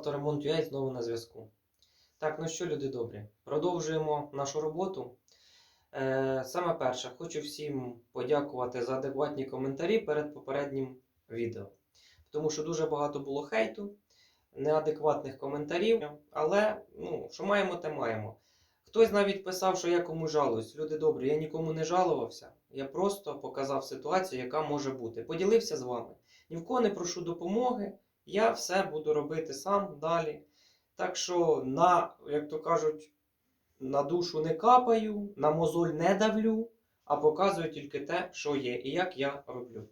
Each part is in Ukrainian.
Авторемонт UA знову на зв'язку. Так, ну що, люди добрі, продовжуємо нашу роботу. Е, саме перше, хочу всім подякувати за адекватні коментарі перед попереднім відео. Тому що дуже багато було хейту, неадекватних коментарів, але ну, що маємо, те маємо. Хтось навіть писав, що я комусь жалуюсь. Люди добрі, я нікому не жалувався. Я просто показав ситуацію, яка може бути. Поділився з вами. Ні в кого не прошу допомоги. Я все буду робити сам далі. Так що, на, як то кажуть, на душу не капаю, на мозоль не давлю, а показую тільки те, що є, і як я роблю.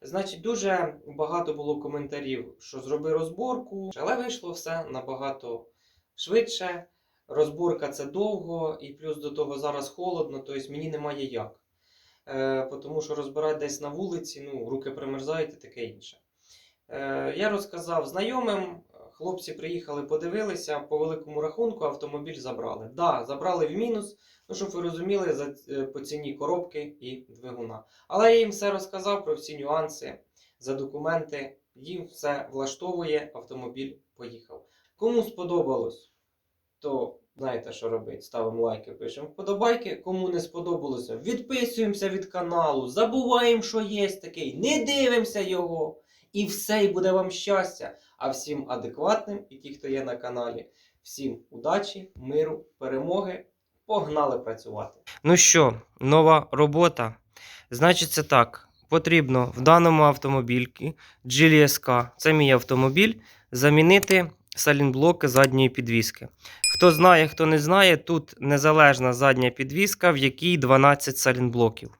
Значить, дуже багато було коментарів, що зроби розборку, але вийшло все набагато швидше. Розборка це довго, і плюс до того зараз холодно, тобто мені немає як. Е, тому що розбирати десь на вулиці, ну, руки примерзають і таке інше. Е, я розказав знайомим, хлопці приїхали, подивилися, по великому рахунку автомобіль забрали. Так, да, забрали в мінус, ну щоб ви розуміли, за, е, по ціні коробки і двигуна. Але я їм все розказав про всі нюанси, за документи, їм все влаштовує, автомобіль поїхав. Кому сподобалось, то знаєте, що робити. Ставимо лайки, пишемо вподобайки. Кому не сподобалося, відписуємося від каналу, забуваємо, що є такий, не дивимося його. І все, і буде вам щастя. А всім адекватним і ті, хто є на каналі, всім удачі, миру, перемоги. Погнали працювати. Ну що, нова робота. Значить, це так. Потрібно в даному автомобільці GLSK, це мій автомобіль, замінити салінблоки задньої підвіски. Хто знає, хто не знає, тут незалежна задня підвіска, в якій 12 салінблоків.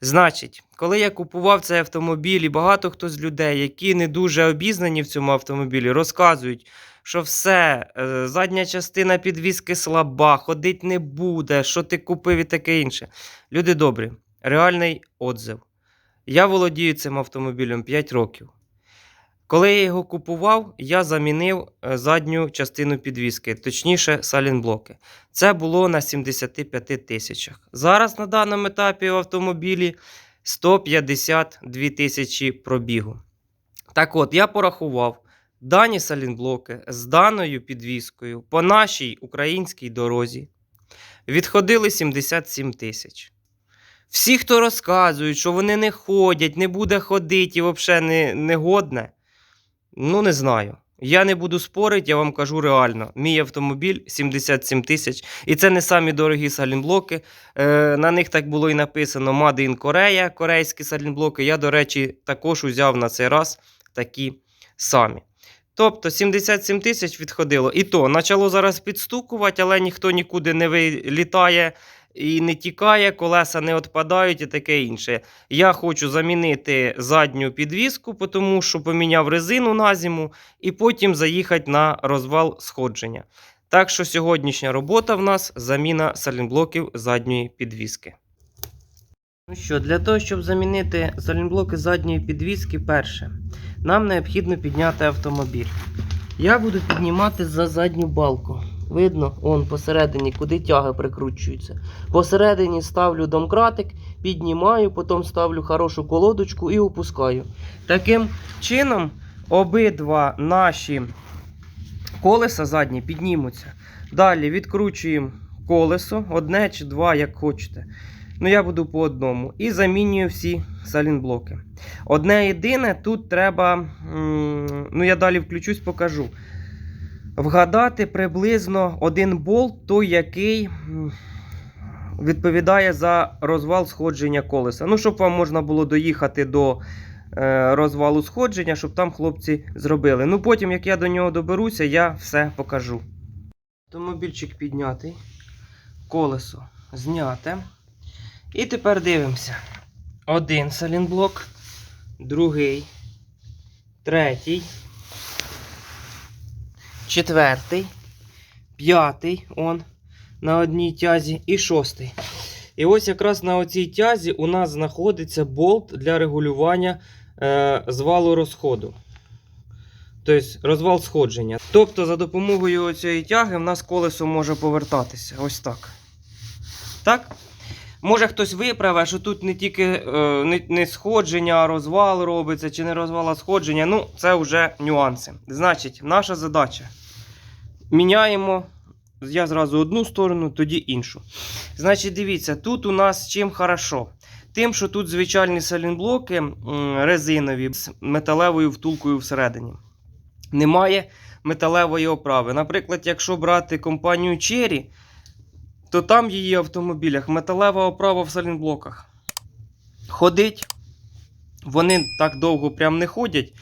Значить, коли я купував цей автомобіль, і багато хто з людей, які не дуже обізнані в цьому автомобілі, розказують, що все, е, задня частина підвіски слаба, ходить не буде, що ти купив і таке інше. Люди добрі, реальний отзив. Я володію цим автомобілем 5 років. Коли я його купував, я замінив е, задню частину підвіски, точніше, салінблоки. Це було на 75 тисячах. Зараз на даному етапі в автомобілі 152 тисячі пробігу. Так от, я порахував дані салінблоки з даною підвіскою по нашій українській дорозі відходили 77 тисяч. Всі, хто розказують, що вони не ходять, не буде ходити і взагалі не, не годне, ну не знаю. Я не буду спорити, я вам кажу реально. Мій автомобіль 77 тисяч. І це не самі дорогі салінблоки. Е, на них так було і написано Made in Korea, корейські салінблоки. Я, до речі, також узяв на цей раз такі самі. Тобто 77 тисяч відходило. І то почало зараз підстукувати, але ніхто нікуди не вилітає і не тікає, колеса не відпадають і таке інше. Я хочу замінити задню підвіску, тому що поміняв резину на зиму, і потім заїхати на розвал сходження. Так що сьогоднішня робота в нас заміна салінблоків задньої підвіски. Ну що, для того, щоб замінити салінблоки задньої підвіски, перше, нам необхідно підняти автомобіль. Я буду піднімати за задню балку. Видно, он посередині, куди тяги прикручуються. Посередині ставлю домкратик, піднімаю, потім ставлю хорошу колодочку і опускаю. Таким чином, обидва наші колеса задні піднімуться. Далі відкручуємо колесо, одне чи два, як хочете. Ну, я буду по одному. І замінюю всі салінблоки. Одне єдине, тут треба. Ну, я далі включусь, покажу. Вгадати приблизно один болт, той, який відповідає за розвал сходження колеса. Ну, щоб вам можна було доїхати до е, розвалу сходження, щоб там хлопці зробили. Ну, потім, як я до нього доберуся, я все покажу. Автомобільчик піднятий, колесо зняте. І тепер дивимося. Один салінблок, другий, третій, четвертий, п'ятий он на одній тязі і шостий. І ось якраз на оцій тязі у нас знаходиться болт для регулювання е, звалу розходу. Тобто розвал сходження. Тобто, за допомогою цієї тяги в нас колесо може повертатися. Ось так. Так? Може хтось виправе, що тут не тільки е, не, не сходження, а розвал робиться, чи не розвал, а сходження. Ну, це вже нюанси. Значить, наша задача. Міняємо. Я зразу одну сторону, тоді іншу. Значить, дивіться, тут у нас чим хорошо. Тим, що тут звичайні салінблоки резинові з металевою втулкою всередині. Немає металевої оправи. Наприклад, якщо брати компанію Cherry, то там її автомобілях металева оправа в салінблоках. Ходить. Вони так довго прям не ходять.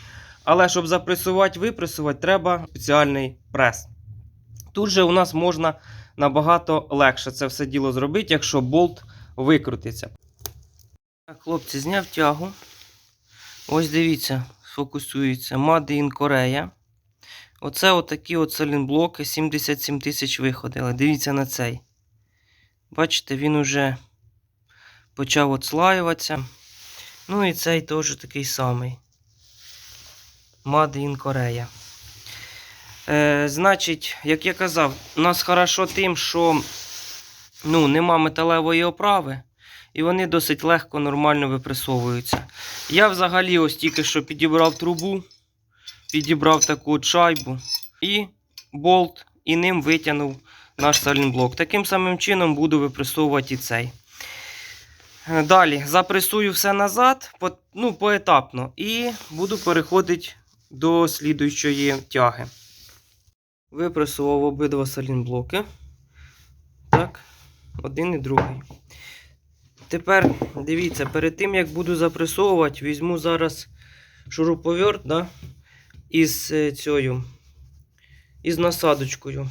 Але щоб запресувати, випресувати, треба спеціальний прес. Тут же у нас можна набагато легше це все діло зробити, якщо болт викрутиться. Так, хлопці, зняв тягу. Ось дивіться, фокусується. Made in Korea. Оце отакі от салінблоки 77 тисяч виходили. Дивіться на цей. Бачите, він уже почав отслаюватися. Ну і цей теж такий самий. Made in Korea. Е, значить, як я казав, у нас хорошо тим, що ну, нема металевої оправи, і вони досить легко, нормально випресовуються. Я взагалі ось тільки що підібрав трубу, підібрав таку от шайбу і болт, і ним витягнув наш салінблок. Таким самим чином буду випресовувати і цей. Е, Далі запресую все назад, ну, поетапно, і буду переходити до слідуючої тяги. Випресував обидва салінблоки. Так, один і другий. Тепер дивіться, перед тим як буду запресовувати, візьму зараз шуруповерт да, із е, цією, із насадочкою.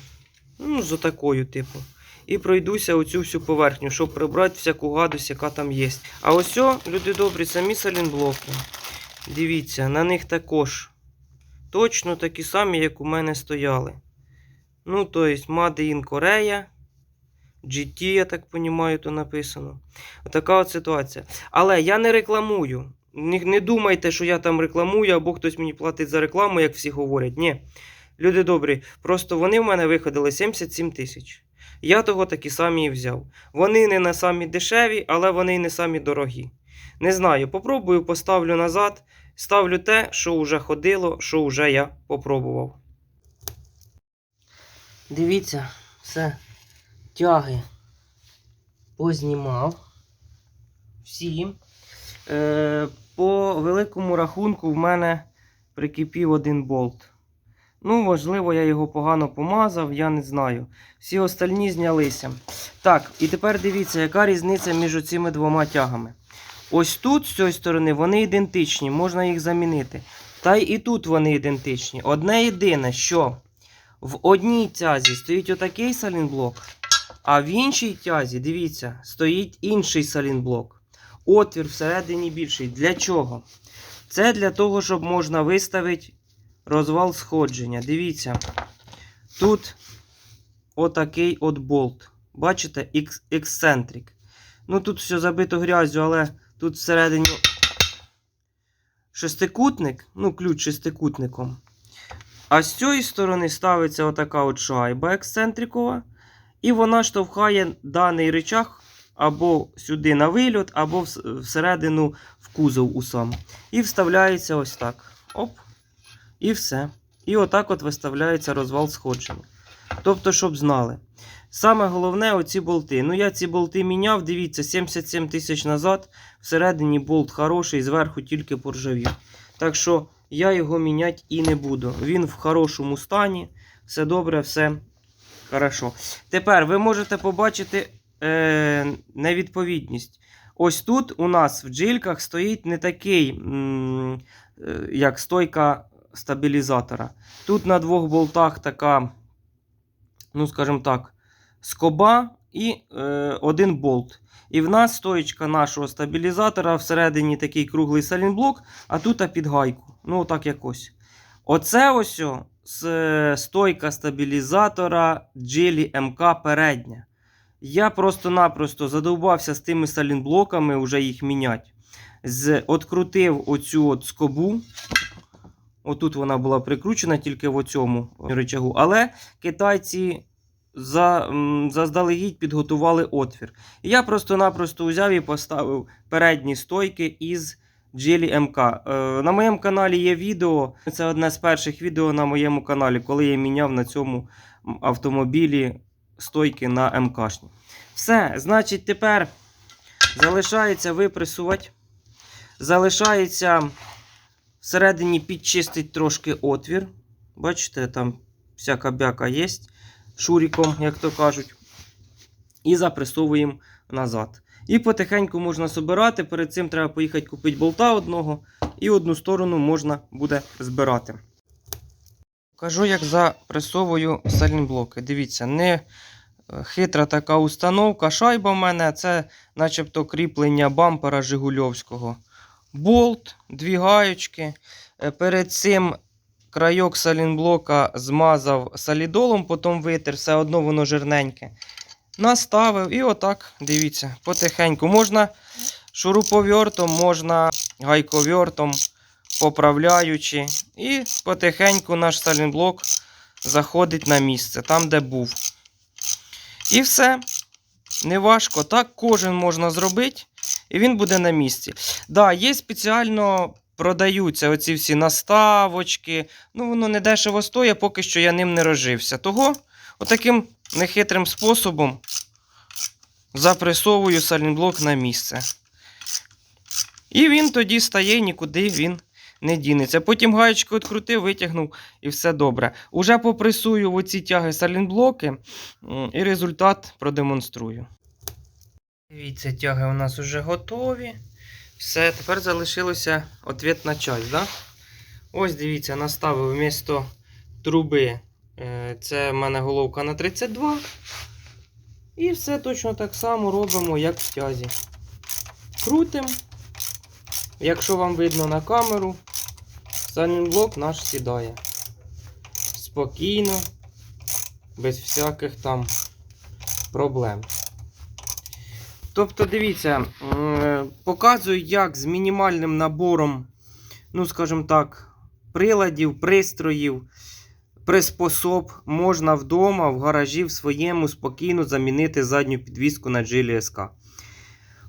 Ну, з отакою, типу. І пройдуся оцю всю поверхню, щоб прибрати всяку гадость, яка там є. А ось, о, люди добрі, самі салінблоки. Дивіться, на них також точно такі самі, як у мене стояли. Ну, то есть, Made in Korea. GT, я так розумію, то написано. Отака от ситуація. Але я не рекламую. Не думайте, що я там рекламую, або хтось мені платить за рекламу, як всі говорять. Ні. Люди добрі, просто вони в мене виходили 77 тисяч. Я того такі самі і взяв. Вони не на самі дешеві, але вони й не самі дорогі. Не знаю, попробую, поставлю назад. Ставлю те, що вже ходило, що вже я попробував. Дивіться, все. Тяги познімав. Всі. Е, по великому рахунку в мене прикипів один болт. Ну, можливо, я його погано помазав, я не знаю. Всі остальні знялися. Так, і тепер дивіться, яка різниця між цими двома тягами. Ось тут, з цієї сторони, вони ідентичні, можна їх замінити. Та й і тут вони ідентичні. Одне єдине, що в одній тязі стоїть отакий салінблок, а в іншій тязі, дивіться, стоїть інший салінблок. Отвір всередині більший. Для чого? Це для того, щоб можна виставити розвал сходження. Дивіться. Тут отакий от болт. Бачите, Екс- ексцентрик. Ну тут все забито грязю, але тут всередині шестикутник, ну, ключ шестикутником. А з цієї сторони ставиться отака от шайба ексцентрикова. І вона штовхає даний речах або сюди на вильот, або всередину в кузов у сам. І вставляється ось так. Оп. І все. І отак от виставляється розвал сходження. Тобто, щоб знали. Саме головне оці болти. Ну, я ці болти міняв, дивіться, 77 тисяч назад. Всередині болт хороший, зверху тільки поржавів. Так що я його міняти і не буду. Він в хорошому стані. Все добре, все хорошо. Тепер ви можете побачити е, невідповідність. Ось тут у нас в джильках стоїть не такий, е, як стойка стабілізатора. Тут на двох болтах така, ну, скажімо так, скоба і е, один болт. І в нас стоїчка нашого стабілізатора всередині такий круглий салінблок, а тут під гайку. Ну, отак якось. Оце ось стойка стабілізатора Geely MK передня. Я просто-напросто задовбався з тими салінблоками, вже їх міняти. Открутив оцю от скобу. Отут вона була прикручена тільки в оцьому речагу. Але китайці за, заздалегідь підготували отвір. Я просто-напросто взяв і поставив передні стойки із Geely MK. Е, на моєму каналі є відео. Це одне з перших відео на моєму каналі, коли я міняв на цьому автомобілі стойки на МКшні. Все, значить, тепер залишається випресувати. Залишається всередині підчистити трошки отвір. Бачите, там всяка бяка є шуріком, як то кажуть. І запресовуємо назад. І потихеньку можна собирати. Перед цим треба поїхати купити болта одного, і одну сторону можна буде збирати. Кажу, як запресовую сальні-блоки. Дивіться, не е, хитра така установка. Шайба в мене це начебто кріплення бампера Жигульовського. Болт, дві гаючки. Е, Перед цим крайок салінблока змазав солідолом, потім витер, все одно воно жирненьке. Наставив і отак, дивіться, потихеньку. Можна шуруповертом, можна гайковертом, поправляючи. І потихеньку наш салінблок заходить на місце, там, де був. І все. Неважко. Так кожен можна зробити, і він буде на місці. Да, є спеціально продаються оці всі наставочки. Ну, воно не дешево стоїть, поки що я ним не розжився. Того, отаким нехитрим способом запресовую сальнблок на місце. І він тоді стає, нікуди він не дінеться. Потім гаєчку відкрутив, витягнув і все добре. Уже попресую оці тяги сальнблоки і результат продемонструю. Дивіться, тяги у нас вже готові. Все, тепер залишилося ответна часть. Да? Ось дивіться, наставив вмісто труби. е, Це в мене головка на 32. І все точно так само робимо, як в тязі. Крутим. Якщо вам видно на камеру, блок наш сідає. Спокійно, без всяких там проблем. Тобто, дивіться, показую, як з мінімальним набором, ну, скажімо так, приладів, пристроїв, приспособ можна вдома в гаражі в своєму спокійно замінити задню підвіску на Geely SK.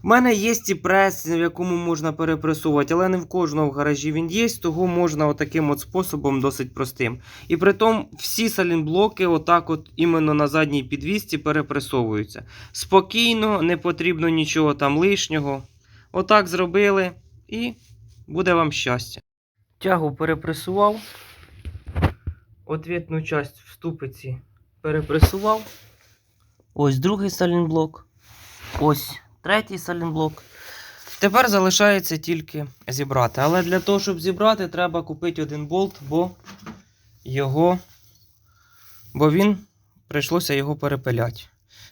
У мене є і прес, в якому можна перепресувати, але не в кожного в гаражі він є, того можна отаким от способом досить простим. І при тому всі салінблоки отак от іменно на задній підвісці перепресовуються. Спокійно, не потрібно нічого там лишнього. Отак зробили і буде вам щастя. Тягу перепресував. Отвітну часть в ступиці перепресував. Ось другий салінблок. Ось третій салінблок. Тепер залишається тільки зібрати. Але для того, щоб зібрати, треба купити один болт, бо його. Бо він прийшлося його перепиляти.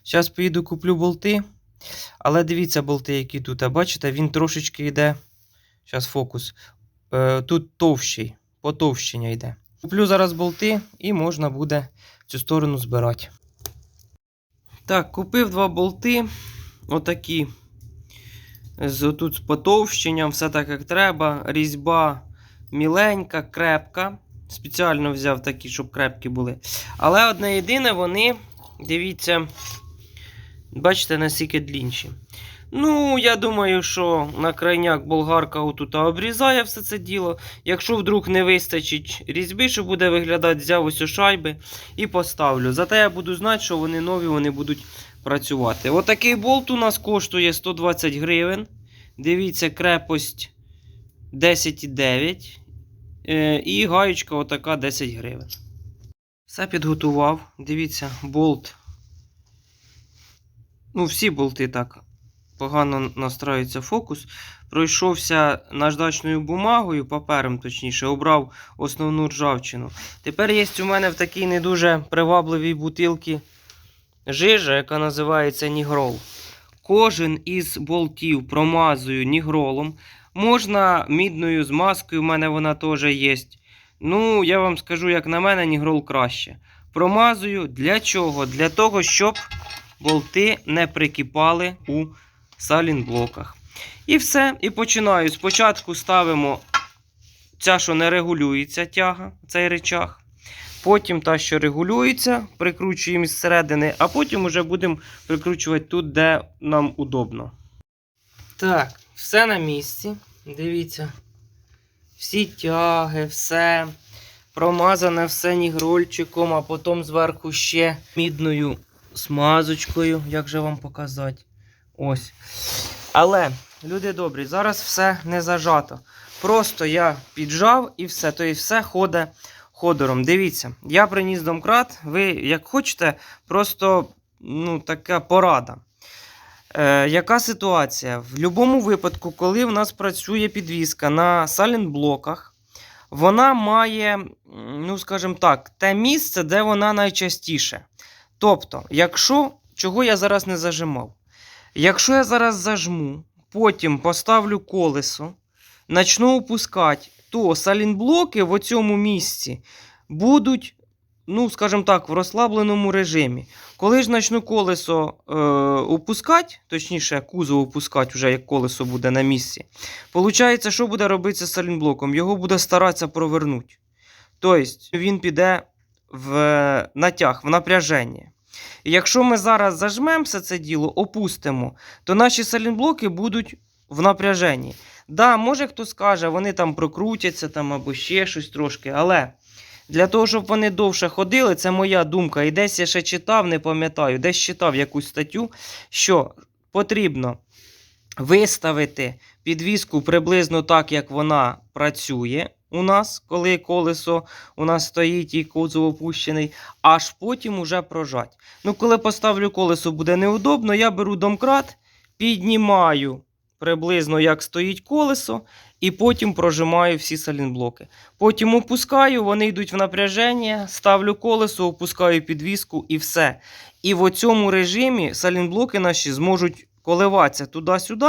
Зараз поїду куплю болти. Але дивіться, болти, які тут. А бачите, він трошечки йде. Зараз фокус. Е, тут товщий, потовщення йде. Куплю зараз болти і можна буде цю сторону збирати. Так, купив два болти. Отакі. З тут потовщенням, все так як треба. Різьба міленька, крепка. Спеціально взяв такі, щоб крепкі були. Але одне єдине, вони, дивіться, бачите, наскільки длінші. Ну, я думаю, що на крайняк болгарка отут обрізає все це діло. Якщо вдруг не вистачить різьби, що буде виглядати, взяв ось у шайби і поставлю. Зате я буду знати, що вони нові, вони будуть працювати. Отакий болт у нас коштує 120 гривень. Дивіться, крепость 10,9. Е, і гаєчка отака 10 гривень. Все підготував. Дивіться, болт. Ну, всі болти так. Погано настраюється фокус. Пройшовся наждачною бумагою, папером, точніше, обрав основну ржавчину. Тепер є у мене в такій не дуже привабливій бутилці жижа, яка називається нігрол. Кожен із болтів промазую нігролом. Можна мідною змазкою, в мене вона теж є. Ну, я вам скажу, як на мене, нігрол краще. Промазую для чого? Для того, щоб болти не прикипали у салінблоках. І все. І починаю. Спочатку ставимо ця, що не регулюється тяга, цей речах. Потім та, що регулюється, прикручуємо зсередини, а потім вже будемо прикручувати тут, де нам удобно. Так, все на місці. Дивіться. Всі тяги, все. Промазане все нігрольчиком, а потім зверху ще мідною смазочкою, як же вам показати. Ось. Але, люди добрі, зараз все не зажато. Просто я піджав і все, то і все ходить ходором. Дивіться, я приніс домкрат. Ви, як хочете, просто ну, така порада. Е, яка ситуація? В будь-якому випадку, коли в нас працює підвіска на сайлентблоках, вона має, ну скажімо так, те місце, де вона найчастіше. Тобто, якщо, чого я зараз не зажимав? Якщо я зараз зажму, потім поставлю колесо, почну опускати, то салінблоки в цьому місці будуть, ну, скажімо так, в розслабленому режимі. Коли ж почну колесо е, опускати, точніше, кузов опускати, вже як колесо буде на місці, виходить, що буде робитися з салінблоком? Його буде старатися провернути. Тобто він піде в натяг, в напряження. І якщо ми зараз зажмемо все це діло, опустимо, то наші салінблоки будуть в напряженні. Да, може хто скаже, вони там прокрутяться там або ще щось трошки, але для того, щоб вони довше ходили, це моя думка. І десь я ще читав, не пам'ятаю, десь читав якусь статтю, що потрібно виставити підвіску приблизно так, як вона працює у нас, коли колесо у нас стоїть і кузов опущений, аж потім уже прожать. Ну, коли поставлю колесо, буде неудобно, я беру домкрат, піднімаю приблизно як стоїть колесо, і потім прожимаю всі салінблоки. Потім опускаю, вони йдуть в напряження, ставлю колесо, опускаю підвіску і все. І в цьому режимі салінблоки наші зможуть коливатися туди-сюди,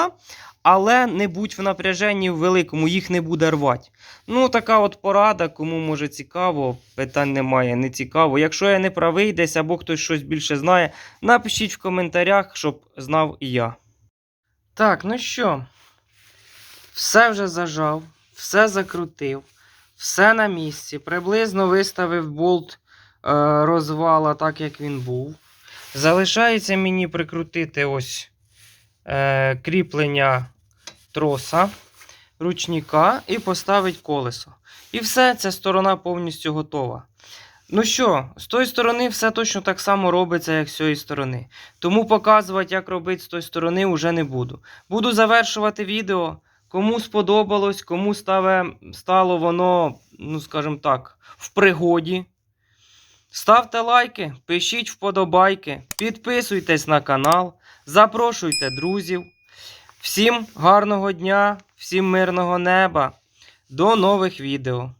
але не будь в напряженні в великому, їх не буде рвати. Ну, така от порада, кому може цікаво, питань немає, не цікаво. Якщо я не правий десь або хтось щось більше знає, напишіть в коментарях, щоб знав і я. Так, ну що, все вже зажав, все закрутив, все на місці. Приблизно виставив болт е, розвала так, як він був. Залишається мені прикрутити ось е, кріплення троса, ручника і поставити колесо. І все, ця сторона повністю готова. Ну що, з тої сторони все точно так само робиться, як з цієї сторони. Тому показувати, як робити з тої сторони, вже не буду. Буду завершувати відео. Кому сподобалось, кому ставе, стало воно, ну скажімо так, в пригоді. Ставте лайки, пишіть вподобайки, підписуйтесь на канал, запрошуйте друзів. Всім гарного дня, всім мирного неба. До нових відео.